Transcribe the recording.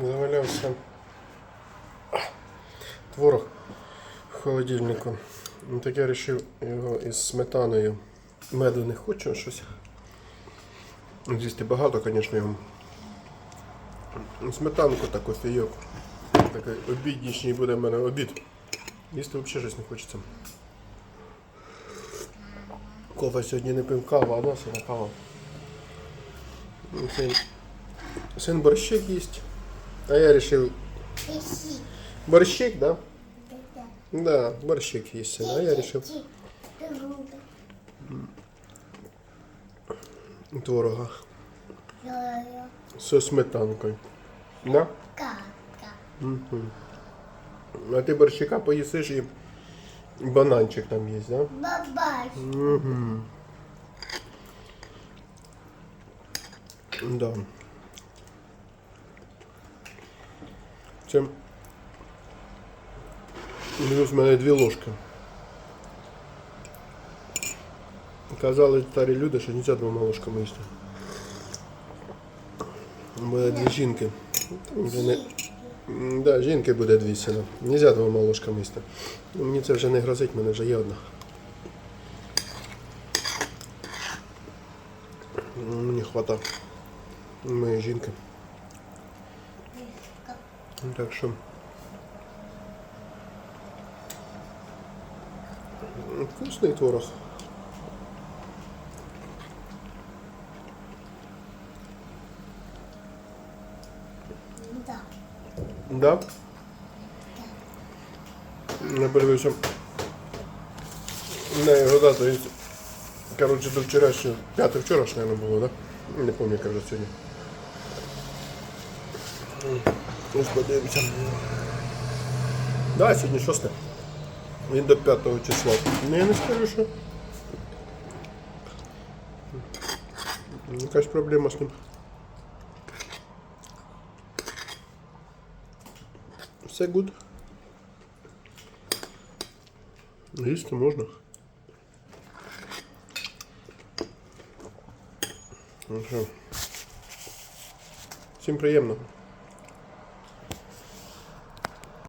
Завалявся творог в холодильнику. Ну, Так я вирішив його із сметаною. Меду не хочу щось. З'їсти багато, звісно, його. Сметанку та кофійок. Такий обіднішній буде в мене обід. Їсти взагалі щось не хочеться. Кофе сьогодні не пив каву, а на кава. Ну, Син, син борщик їсть. А я Пиши. борщик, да? Да-да. Борщик син. А я ти творога Йо-йо. зі сметанкою. Да? Кака. А ти борщика поїсиш і бананчик там є, да? Бабай. Да. Це плюс в мене дві ложки. Казали старі люди, що не можна двома ложками їсти. Буде дві жінки. Вже не... Да, жінки буде дві сіна. Нельзя двома ложками їсти. Мені це вже не грозить, мене вже є одна. Мені хвата моєї жінки. Так що. Вкусний творог. Да. Да? Я подивився. На його дату. Коротше, до вчорашнього. П'яте вчора ж, мабуть, було, да? Не пам'ятаю, вже сьогодні. Ось подивимося. Да, сьогодні шосте. Він до 5 числа. Ну я не скажу, що. Якась проблема з ним. Все гуд. Їсти можна. Всім приємного.